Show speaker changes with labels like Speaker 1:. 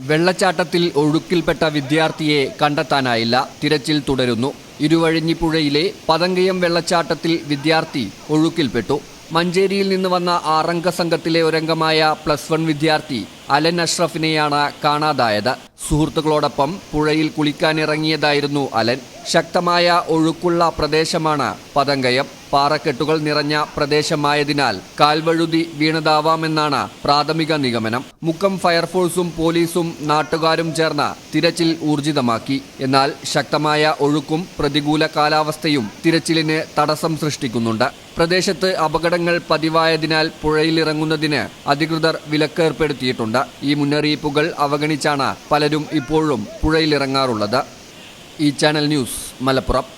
Speaker 1: വെള്ളച്ചാട്ടത്തിൽ ഒഴുക്കിൽപ്പെട്ട വിദ്യാർത്ഥിയെ കണ്ടെത്താനായില്ല. തിരച്ചിൽ തുടരുന്നു. ഇരുവഴിഞ്ഞിപ്പുഴയിലെ പതങ്കയം വെള്ളച്ചാട്ടത്തിൽ വിദ്യാർത്ഥി ഒഴുക്കിൽപ്പെട്ടു. മഞ്ചേരിയിൽ നിന്ന് വന്ന ആറംഗ സംഘത്തിലെ ഒരംഗമായ പ്ലസ് വൺ വിദ്യാർത്ഥി അലൻ അഷ്റഫിനെയാണ് കാണാതായത്. സുഹൃത്തുക്കളോടൊപ്പം പുഴയിൽ കുളിക്കാനിറങ്ങിയതായിരുന്നു അലൻ. ശക്തമായ ഒഴുക്കുള്ള പ്രദേശമാണ് പതങ്കയം. പാറക്കെട്ടുകൾ നിറഞ്ഞ പ്രദേശമായതിനാൽ കാൽവഴുതി വീണതാവാമെന്നാണ് പ്രാഥമിക നിഗമനം. മുക്കം ഫയർഫോഴ്സും പോലീസും നാട്ടുകാരും ചേർന്ന് തിരച്ചിൽ ഊർജിതമാക്കി. എന്നാൽ ശക്തമായ ഒഴുക്കും പ്രതികൂല കാലാവസ്ഥയും തിരച്ചിലിന് തടസ്സം സൃഷ്ടിക്കുന്നുണ്ട്. പ്രദേശത്ത് അപകടങ്ങൾ പതിവായതിനാൽ പുഴയിലിറങ്ങുന്നതിന് അധികൃതർ വിലക്കേർപ്പെടുത്തിയിട്ടുണ്ട്. ഈ മുന്നറിയിപ്പുകൾ അവഗണിച്ചാണ് പലരും ഇപ്പോഴും പുഴയിലിറങ്ങാറുള്ളത്. ഈ channel news Malappuram.